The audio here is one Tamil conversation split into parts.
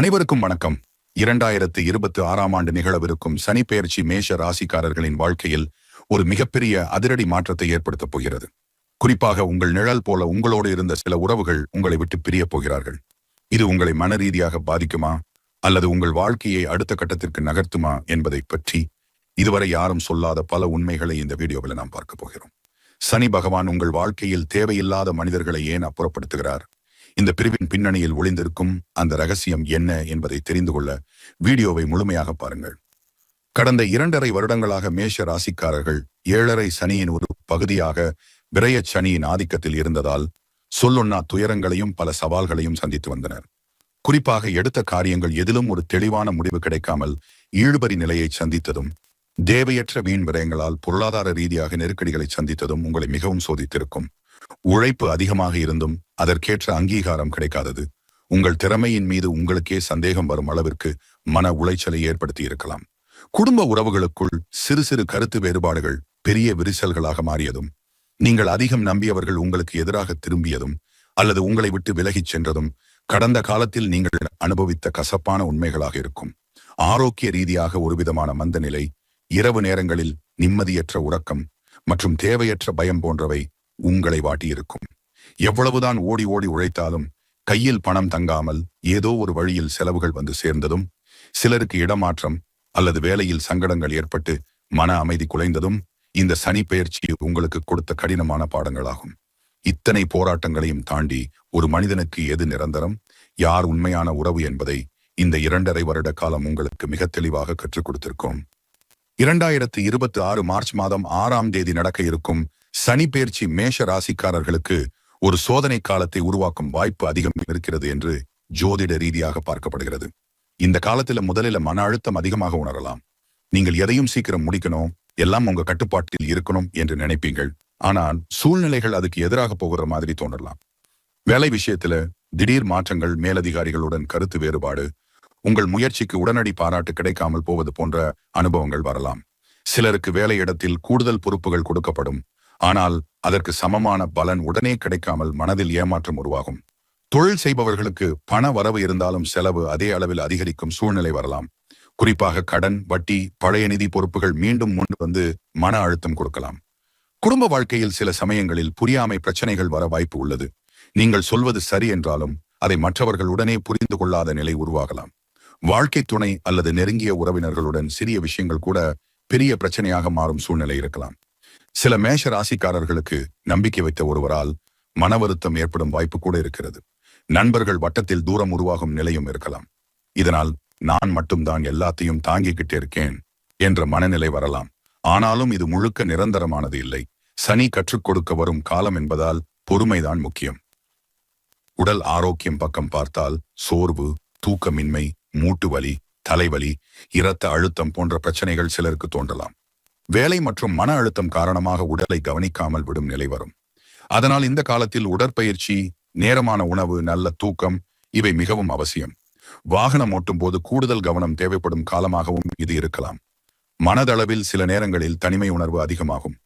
அனைவருக்கும் வணக்கம். இரண்டாயிரத்து இருபத்தி ஆறாம் ஆண்டு நிகழவிருக்கும் சனிப்பெயர்ச்சி மேஷ ராசிக்காரர்களின் வாழ்க்கையில் ஒரு மிகப்பெரிய அதிரடி மாற்றத்தை ஏற்படுத்தப் போகிறது. குறிப்பாக உங்கள் நிழல் போல உங்களோடு இருந்த சில உறவுகள் உங்களை விட்டு பிரியப் போகிறார்கள். இது உங்களை மன ரீதியாக பாதிக்குமா? அல்லது உங்கள் வாழ்க்கையை அடுத்த கட்டத்திற்கு நகர்த்துமா என்பதை பற்றி இதுவரை யாரும் சொல்லாத பல உண்மைகளை இந்த வீடியோவில் நாம் பார்க்க போகிறோம். சனி பகவான் உங்கள் வாழ்க்கையில் தேவையில்லாத மனிதர்களை ஏன் அப்புறப்படுத்துகிறார்? இந்த பிரிவின் பின்னணியில் ஒளிந்திருக்கும் அந்த ரகசியம் என்ன என்பதை தெரிந்து கொள்ள வீடியோவை முழுமையாக பாருங்கள். கடந்த இரண்டரை வருடங்களாக மேஷ ராசிக்காரர்கள் ஏழரை சனியின் ஒரு பகுதியாக விரைய சனியின் ஆதிக்கத்தில் இருந்ததால் சொல்லொன்னா துயரங்களையும் பல சவால்களையும் சந்தித்து வந்தனர். குறிப்பாக எடுத்த காரியங்கள் எதிலும் ஒரு தெளிவான முடிவு கிடைக்காமல் ஈழுபறி நிலையை சந்தித்ததும் தேவையற்ற வீண் விரயங்களால் பொருளாதார ரீதியாக நெருக்கடிகளை சந்தித்ததும் உங்களை மிகவும் சோதித்திருக்கும். உழைப்பு அதிகமாக இருந்தும் அதற்கேற்ற அங்கீகாரம் கிடைக்காதது. உங்கள் திறமையின் மீது உங்களுக்கே சந்தேகம் வரும் அளவிற்கு மன உளைச்சலை ஏற்படுத்தி இருக்கலாம் குடும்ப உறவுகளுக்குள் சிறு சிறு கருத்து வேறுபாடுகள் பெரிய விரிசல்களாக மாறியதும் நீங்கள் அதிகம் நம்பியவர்கள் உங்களுக்கு எதிராக திரும்பியதும் அல்லது உங்களை விட்டு விலகிச் சென்றதும் கடந்த காலத்தில் நீங்கள் அனுபவித்த கசப்பான உண்மைகளாக இருக்கும். ஆரோக்கிய ரீதியாக ஒருவிதமான மந்த நிலை இரவு நேரங்களில் நிம்மதியற்ற உறக்கம் மற்றும் தேவையற்ற பயம் போன்றவை உங்களை வாட்டியிருக்கும். எவ்வளவுதான் ஓடி ஓடி உழைத்தாலும் கையில் பணம் தங்காமல் ஏதோ ஒரு வழியில் செலவுகள் வந்து சேர்ந்ததும் சிலருக்கு இடமாற்றம் அல்லது வேலையில் சங்கடங்கள் ஏற்பட்டு மன அமைதி குலைந்ததும் இந்த சனி பயிற்சி உங்களுக்கு கொடுத்த கடினமான பாடங்களாகும். இத்தனை போராட்டங்களையும் தாண்டி ஒரு மனிதனுக்கு எது நிரந்தரம்? யார் உண்மையான உறவு என்பதை இந்த இரண்டரை வருட காலம் உங்களுக்கு மிக தெளிவாக கற்றுக் கொடுத்திருக்கோம். இரண்டாயிரத்து இருபத்தி ஆறு மார்ச் மாதம் ஆறாம் தேதி நடக்க இருக்கும் சனி பயிற்சி மேஷ ராசிக்காரர்களுக்கு ஒரு சோதனை காலத்தை உருவாக்கும் வாய்ப்பு அதிகம் இருக்கிறது என்று ஜோதிட ரீதியாக பார்க்கப்படுகிறது. இந்த காலத்துல முதலில் மன அழுத்தம் அதிகமாக உணரலாம். நீங்கள் எதையும் சீக்கிரம் முடிக்கணும் எல்லாம் உங்க கட்டுப்பாட்டில் இருக்கணும் என்று நினைப்பீங்கள் ஆனால் சூழ்நிலைகள் அதுக்கு எதிராக போகிற மாதிரி தோன்றலாம். வேலை விஷயத்துல திடீர் மாற்றங்கள் மேலதிகாரிகளுடன் கருத்து வேறுபாடு உங்கள் முயற்சிக்கு உடனடி பாராட்டு கிடைக்காமல் போவது போன்ற அனுபவங்கள் வரலாம். சிலருக்கு வேலை இடத்தில் கூடுதல் பொறுப்புகள் கொடுக்கப்படும். ஆனால் அதற்கு சமமான பலன் உடனே கிடைக்காமல் மனதில் ஏமாற்றம் உருவாகும். தொழில் செய்பவர்களுக்கு பண வரவு இருந்தாலும் செலவு அதே அளவில் அதிகரிக்கும் சூழ்நிலை வரலாம். குறிப்பாக கடன் வட்டி பழைய நிதி பொறுப்புகள் மீண்டும் முன் வந்து மன அழுத்தம் கொடுக்கலாம். குடும்ப வாழ்க்கையில் சில சமயங்களில் புரியாமை பிரச்சனைகள் வர வாய்ப்பு உள்ளது. நீங்கள் சொல்வது சரி என்றாலும் அதை மற்றவர்கள் உடனே புரிந்து கொள்ளாத நிலை உருவாகலாம். வாழ்க்கை துணை அல்லது நெருங்கிய உறவினர்களுடன் சிறிய விஷயங்கள் கூட பெரிய பிரச்சனையாக மாறும் சூழ்நிலை இருக்கலாம். சில மேஷ ராசிக்காரர்களுக்கு நம்பிக்கை வைத்த ஒருவரால் மன வருத்தம் ஏற்படும் வாய்ப்பு கூட இருக்கிறது. நண்பர்கள் வட்டத்தில் தூரம் உருவாகும் நிலையும் இருக்கலாம். இதனால் நான் மட்டும்தான் எல்லாத்தையும் தாங்கிக்கிட்டே இருக்கேன் என்ற மனநிலை வரலாம். ஆனாலும் இது முழுக்க நிரந்தரமானது இல்லை. சனி கற்றுக் கொடுக்க வரும் காலம் என்பதால் பொறுமைதான் முக்கியம். உடல் ஆரோக்கியம் பக்கம் பார்த்தால் சோர்வு தூக்கமின்மை மூட்டு வலி தலைவலி இரத்த அழுத்தம் போன்ற பிரச்சனைகள் சிலருக்கு தோன்றலாம். வேலை மற்றும் மன அழுத்தம் காரணமாக உடலை கவனிக்காமல் விடும் நிலை வரும். அதனால் இந்த காலத்தில் உடற்பயிற்சி நேரமான உணவு நல்ல தூக்கம் இவை மிகவும் அவசியம். வாகனம் ஓட்டும் போது கூடுதல் கவனம் தேவைப்படும் காலமாகவும் இது இருக்கலாம். மனதளவில் சில நேரங்களில் தனிமை உணர்வு அதிகமாகும்.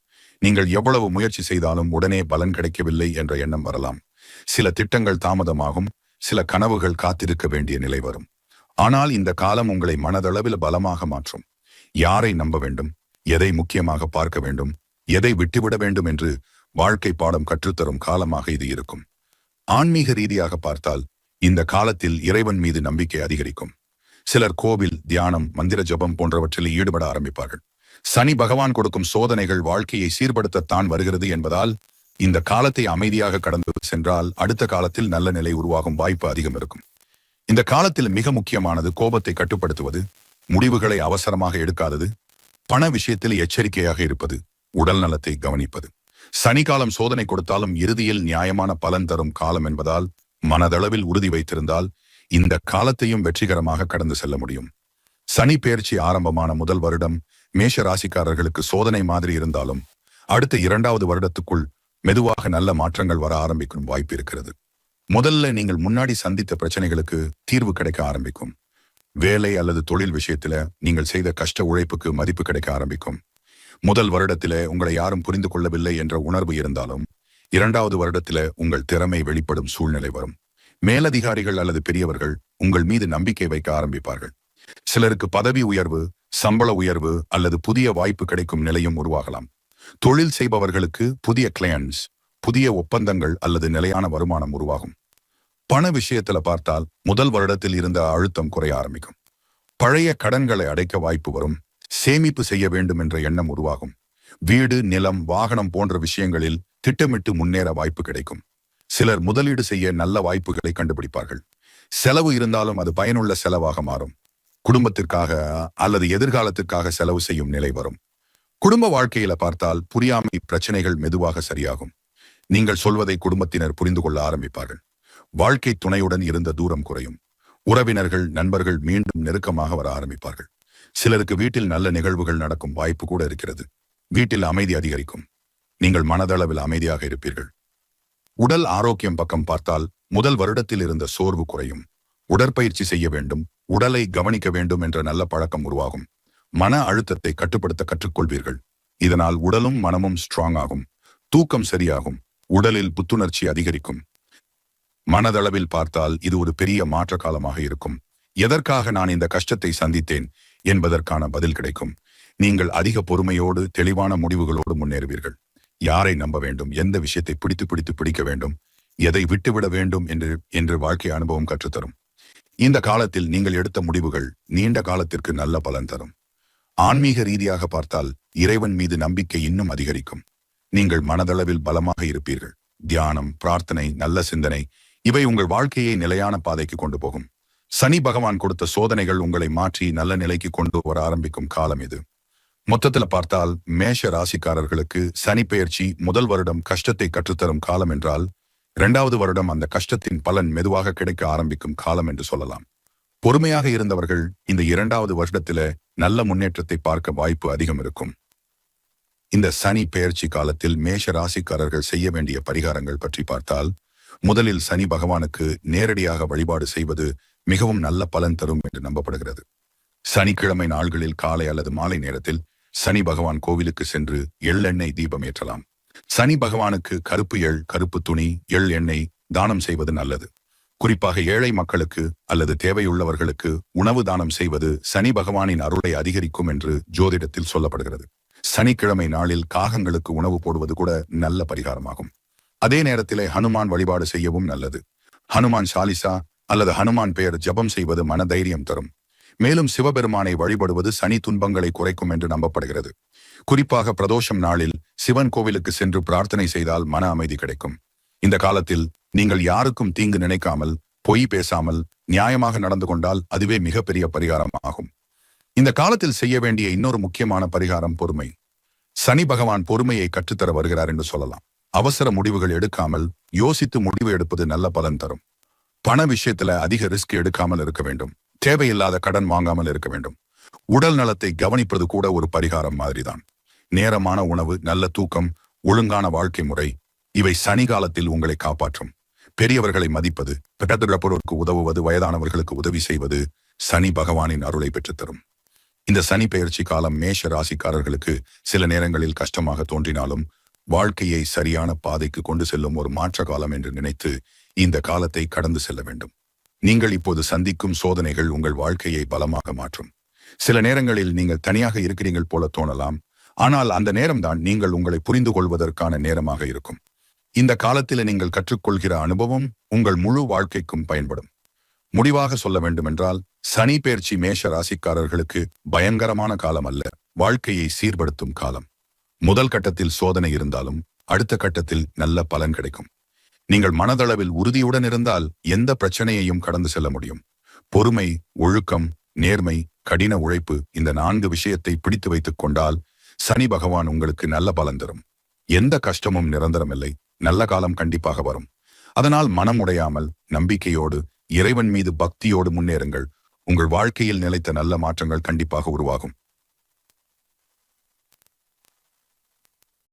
நீங்கள் எவ்வளவு முயற்சி செய்தாலும் உடனே பலன் கிடைக்கவில்லை என்ற எண்ணம் வரலாம். சில திட்டங்கள் தாமதமாகும் சில கனவுகள் காத்திருக்க வேண்டிய நிலை வரும். ஆனால் இந்த காலம் உங்களை மனதளவில் பலமாக மாற்றும். யாரை நம்ப வேண்டும்? எதை முக்கியமாக பார்க்க வேண்டும் எதை விட்டுவிட வேண்டும் என்று வாழ்க்கை பாடம் கற்றுத்தரும் காலமாக இது இருக்கும். ஆன்மீக ரீதியாக பார்த்தால் இந்த காலத்தில் இறைவன் மீது நம்பிக்கை அதிகரிக்கும். சிலர் கோவில் தியானம் மந்திர ஜபம் போன்றவற்றில் ஈடுபட ஆரம்பிப்பார்கள். சனி பகவான் கொடுக்கும் சோதனைகள் வாழ்க்கையை சீர்படுத்தத்தான் வருகிறது என்பதால் இந்த காலத்தை அமைதியாக கடந்து சென்றால் அடுத்த காலத்தில் நல்ல நிலை உருவாகும் வாய்ப்பு அதிகம் இருக்கும். இந்த காலத்தில் மிக முக்கியமானது கோபத்தை கட்டுப்படுத்துவது முடிவுகளை அவசரமாக எடுக்காதது பண விஷயத்தில் எச்சரிக்கையாக இருப்பது உடல் நலத்தை கவனிப்பது. சனிக்காலம் சோதனை கொடுத்தாலும் இறுதியில் நியாயமான பலன் தரும் காலம் என்பதால் மனதளவில் உறுதி வைத்திருந்தால் இந்த காலத்தையும் வெற்றிகரமாக கடந்து செல்ல முடியும். சனி பெயர்ச்சி ஆரம்பமான முதல் வருடம் மேஷ ராசிக்காரர்களுக்கு சோதனை மாதிரி இருந்தாலும் அடுத்த இரண்டாவது வருடத்துக்குள் மெதுவாக நல்ல மாற்றங்கள் வர ஆரம்பிக்கும் வாய்ப்பு இருக்கிறது. முதல்ல நீங்கள் முன்னாடி சந்தித்த பிரச்சனைகளுக்கு தீர்வு கிடைக்க ஆரம்பிக்கும். வேலை அல்லது தொழில் விஷயத்துல நீங்கள் செய்த கஷ்ட உழைப்புக்கு மதிப்பு கிடைக்க ஆரம்பிக்கும். முதல் வருடத்தில உங்களை யாரும் புரிந்து கொள்ளவில்லை என்ற உணர்வு இருந்தாலும் இரண்டாவது வருடத்தில உங்கள் திறமை வெளிப்படும் சூழ்நிலை வரும். மேலதிகாரிகள் அல்லது பெரியவர்கள் உங்கள் மீது நம்பிக்கை வைக்க ஆரம்பிப்பார்கள். சிலருக்கு பதவி உயர்வு சம்பள உயர்வு அல்லது புதிய வாய்ப்பு கிடைக்கும் நிலையும் உருவாகலாம். தொழில் செய்பவர்களுக்கு புதிய கிளையன்ஸ் புதிய ஒப்பந்தங்கள் அல்லது நிலையான வருமானம் உருவாகும். பண விஷயத்துல பார்த்தால் முதல் வருடத்தில் இருந்த அழுத்தம் குறைய ஆரம்பிக்கும். பழைய கடன்களை அடைக்க வாய்ப்பு வரும். சேமிப்பு செய்ய வேண்டும் என்ற எண்ணம் உருவாகும். வீடு நிலம் வாகனம் போன்ற விஷயங்களில் திட்டமிட்டு முன்னேற வாய்ப்பு கிடைக்கும். சிலர் முதலீடு செய்ய நல்ல வாய்ப்புகளை கண்டுபிடிப்பார்கள். செலவு இருந்தாலும் அது பயனுள்ள செலவாக மாறும். குடும்பத்திற்காக அல்லது எதிர்காலத்திற்காக செலவு செய்யும் நிலை வரும். குடும்ப வாழ்க்கையில பார்த்தால் புரியாமை பிரச்சனைகள் மெதுவாக சரியாகும். நீங்கள் சொல்வதை குடும்பத்தினர் புரிந்து கொள்ள ஆரம்பிப்பார்கள். வாழ்க்கை துணையுடன் இருந்த தூரம் குறையும். உறவினர்கள் நண்பர்கள் மீண்டும் நெருக்கமாக வர ஆரம்பிப்பார்கள். சிலருக்கு வீட்டில் நல்ல நிகழ்வுகள் நடக்கும் வாய்ப்பு கூட இருக்கிறது. வீட்டில் அமைதி அதிகரிக்கும். நீங்கள் மனதளவில் அமைதியாக இருப்பீர்கள். உடல் ஆரோக்கியம் பக்கம் பார்த்தால் முதல் வருடத்தில் இருந்த சோர்வு குறையும். உடற்பயிற்சி செய்ய வேண்டும் உடலை கவனிக்க வேண்டும் என்ற நல்ல பழக்கம் உருவாகும். மன அழுத்தத்தை கட்டுப்படுத்த கற்றுக்கொள்வீர்கள். இதனால் உடலும் மனமும் ஸ்ட்ராங் ஆகும். தூக்கம் சரியாகும். உடலில் புத்துணர்ச்சி அதிகரிக்கும். மனதளவில் பார்த்தால் இது ஒரு பெரிய மாற்ற காலமாக இருக்கும். எதற்காக நான் இந்த கஷ்டத்தை சந்தித்தேன் என்பதற்கான பதில் கிடைக்கும். நீங்கள் அதிக பொறுமையோடு தெளிவான முடிவுகளோடு முன்னேறுவீர்கள். யாரை நம்ப வேண்டும்? எந்த விஷயத்தை பிடித்து பிடித்து பிடிக்க வேண்டும்? எதை விட்டுவிட வேண்டும் என்று என்று வாழ்க்கை அனுபவம் கற்றுத்தரும். இந்த காலத்தில் நீங்கள் எடுத்த முடிவுகள் நீண்ட காலத்திற்கு நல்ல பலன் தரும். ஆன்மீக ரீதியாக பார்த்தால் இறைவன் மீது நம்பிக்கை இன்னும் அதிகரிக்கும். நீங்கள் மனதளவில் பலமாக இருப்பீர்கள். தியானம் பிரார்த்தனை நல்ல சிந்தனை இவை உங்கள் வாழ்க்கையை நிலையான பாதைக்கு கொண்டு போகும். சனி பகவான் கொடுத்த சோதனைகள் உங்களை மாற்றி நல்ல நிலைக்கு கொண்டு வர ஆரம்பிக்கும் காலம் இது. மொத்தத்தில் பார்த்தால் மேஷ ராசிக்காரர்களுக்கு சனி பெயர்ச்சி முதல் வருடம் கஷ்டத்தை கற்றுத்தரும் காலம் என்றால் இரண்டாவது வருடம் அந்த கஷ்டத்தின் பலன் மெதுவாக கிடைக்க ஆரம்பிக்கும் காலம் என்று சொல்லலாம். பொறுமையாக இருந்தவர்கள் இந்த இரண்டாவது வருடத்தில நல்ல முன்னேற்றத்தை பார்க்க வாய்ப்பு அதிகம் இருக்கும். இந்த சனி பெயர்ச்சி காலத்தில் மேஷ ராசிக்காரர்கள் செய்ய வேண்டிய பரிகாரங்கள் பற்றி பார்த்தால் முதலில் சனி பகவானுக்கு நேரடியாக வழிபாடு செய்வது மிகவும் நல்ல பலன் தரும் என்று நம்பப்படுகிறது. சனிக்கிழமை நாள்களில் காலை அல்லது மாலை நேரத்தில் சனி பகவான் கோவிலுக்கு சென்று எள்ளெண்ணெய் தீபம் ஏற்றலாம். சனி பகவானுக்கு கருப்பு எள் கருப்பு துணி எள் எண்ணெய் தானம் செய்வது நல்லது. குறிப்பாக ஏழை மக்களுக்கு அல்லது தேவையுள்ளவர்களுக்கு உணவு தானம் செய்வது சனி பகவானின் அருளை அதிகரிக்கும் என்று ஜோதிடத்தில் சொல்லப்படுகிறது. சனிக்கிழமை நாளில் காகங்களுக்கு உணவு போடுவது கூட நல்ல பரிகாரமாகும். அதே நேரத்திலே ஹனுமான் வழிபாடு செய்யவும் நல்லது. ஹனுமான் சாலிசா அல்லது ஹனுமான் பெயர் ஜபம் செய்வது மன தைரியம் தரும். மேலும் சிவபெருமானை வழிபடுவது சனி துன்பங்களை குறைக்கும் என்று நம்பப்படுகிறது. குறிப்பாக பிரதோஷம் நாளில் சிவன் கோவிலுக்கு சென்று பிரார்த்தனை செய்தால் மன அமைதி கிடைக்கும். இந்த காலத்தில் நீங்கள் யாருக்கும் தீங்கு நினைக்காமல் பொய் பேசாமல் நியாயமாக நடந்து கொண்டால் அதுவே மிகப்பெரிய பரிகாரம் ஆகும் இந்த காலத்தில் செய்ய வேண்டிய இன்னொரு முக்கியமான பரிகாரம் பொறுமை. சனி பகவான் பொறுமையை கற்றுத்தர வருகிறார் என்று சொல்லலாம். அவசர முடிவுகள் எடுக்காமல் யோசித்து முடிவு எடுப்பது நல்ல பலன் தரும். பண விஷயத்துல அதிக ரிஸ்க் எடுக்காமல் இருக்க வேண்டும். தேவையில்லாத கடன் வாங்காமல் இருக்க வேண்டும். உடல் நலத்தை கவனிப்பது கூட ஒரு பரிகாரம் மாதிரிதான். நேரமான உணவு நல்ல தூக்கம் ஒழுங்கான வாழ்க்கை முறை இவை சனி காலத்தில் உங்களை காப்பாற்றும். பெரியவர்களை மதிப்பது பெற்றதுள்ளப்பொருளுக்கு உதவுவது வயதானவர்களுக்கு உதவி செய்வது சனி பகவானின் அருளை பெற்றுத்தரும். இந்த சனி பெயர்ச்சி காலம் மேஷ ராசிக்காரர்களுக்கு சில நேரங்களில் கஷ்டமாக தோன்றினாலும் வாழ்க்கையை சரியான பாதைக்கு கொண்டு செல்லும் ஒரு மாற்ற காலம் என்று நினைத்து இந்த காலத்தை கடந்து செல்ல வேண்டும். நீங்கள் இப்போது சந்திக்கும் சோதனைகள் உங்கள் வாழ்க்கையை பலமாக மாற்றும். சில நேரங்களில் நீங்கள் தனியாக இருக்கிறீர்கள் போல தோணலாம். ஆனால் அந்த நேரம்தான் நீங்கள் உங்களை புரிந்து கொள்வதற்கான நேரமாக இருக்கும். இந்த காலத்தில் நீங்கள் கற்றுக்கொள்கிற அனுபவம் உங்கள் முழு வாழ்க்கைக்கும் பயன்படும். முடிவாக சொல்ல வேண்டுமென்றால் சனி பயிற்சி மேஷ ராசிக்காரர்களுக்கு பயங்கரமான காலம் அல்ல. வாழ்க்கையை சீர்படுத்தும் காலம். முதல் கட்டத்தில் சோதனை இருந்தாலும் அடுத்த கட்டத்தில் நல்ல பலன் கிடைக்கும். நீங்கள் மனதளவில் உறுதியுடன் இருந்தால் எந்த பிரச்சனையையும் கடந்து செல்ல முடியும். பொறுமை ஒழுக்கம் நேர்மை கடின உழைப்பு இந்த நான்கு விஷயத்தை பிடித்து வைத்துக் கொண்டால் சனி பகவான் உங்களுக்கு நல்ல பலன் தரும். எந்த கஷ்டமும் நிரந்தரமில்லை. நல்ல காலம் கண்டிப்பாக வரும். அதனால் மனம் உடையாமல் நம்பிக்கையோடு இறைவன் மீது பக்தியோடு முன்னேறுங்கள். உங்கள் வாழ்க்கையில் நிலைத்த நல்ல மாற்றங்கள் கண்டிப்பாக உருவாகும்.